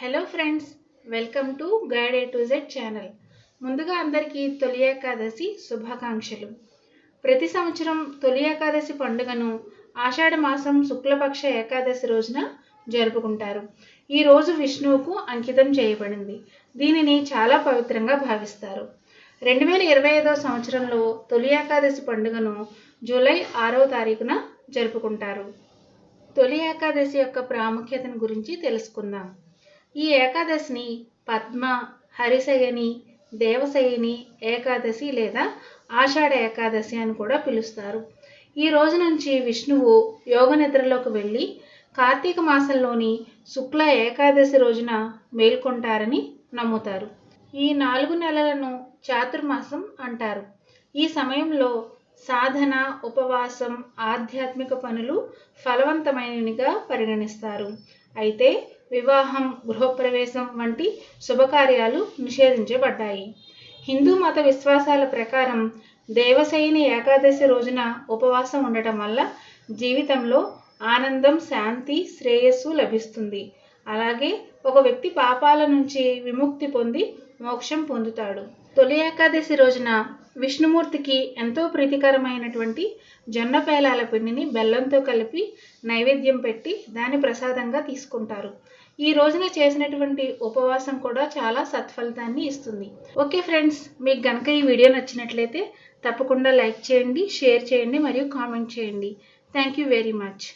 Hello friends welcome to guide A to Z channel ముందుగా అందరికీ తొలి ఏకాదశి శుభాకాంక్షలు. ప్రతి సంవత్సరం తొలి ఏకాదశి పండుగను ఆషాఢ మాసం శుక్లపక్ష ఏకాదశి రోజున జరుపుకుంటారు. ఈ రోజు విష్ణువుకు అంకితం చేయబడింది. దీనిని చాలా పవిత్రంగా భావిస్తారు. రెండు వేల ఇరవై ఐదో సంవత్సరంలో తొలి ఏకాదశి పండుగను జూలై ఆరవ తారీఖున జరుపుకుంటారు. తొలి ఏకాదశి యొక్క ప్రాముఖ్యతను గురించి తెలుసుకుందాం. ఈ ఏకాదశిని పద్మ హరిశయని దేవశయని ఏకాదశి లేదా ఆషాఢ ఏకాదశి అని కూడా పిలుస్తారు. ఈ రోజు నుంచి విష్ణువు యోగ నిద్రలోకి వెళ్ళి కార్తీక మాసంలోని శుక్ల ఏకాదశి రోజున మేల్కొంటారని నమ్ముతారు. ఈ నాలుగు నెలలను చాతుర్మాసం అంటారు. ఈ సమయంలో సాధన ఉపవాసం ఆధ్యాత్మిక పనులు ఫలవంతమైనవిగా పరిగణిస్తారు. అయితే వివాహం గృహప్రవేశం వంటి శుభకార్యాలు నిషేధించబడ్డాయి. హిందూ మత విశ్వాసాల ప్రకారం దేవశయని ఏకాదశి రోజున ఉపవాసం ఉండటం వల్ల జీవితంలో ఆనందం శాంతి శ్రేయస్సు లభిస్తుంది. అలాగే ఒక వ్యక్తి పాపాల నుంచి విముక్తి పొంది మోక్షం పొందుతాడు. తొలి ఏకాదశి రోజున విష్ణుమూర్తికి ఎంతో ప్రీతికరమైనటువంటి జొన్న పేలాల పిండిని బెల్లంతో కలిపి నైవేద్యం పెట్టి దాని ప్రసాదంగా తీసుకుంటారు. ఈ రోజున చేసినటువంటి ఉపవాసం కూడా చాలా సత్ఫలితాన్ని ఇస్తుంది. ఓకే ఫ్రెండ్స్ మీకు గనక ఈ వీడియో నచ్చినట్లయితే తప్పకుండా లైక్ చేయండి షేర్ చేయండి మరియు కామెంట్ చేయండి. Thank you very much.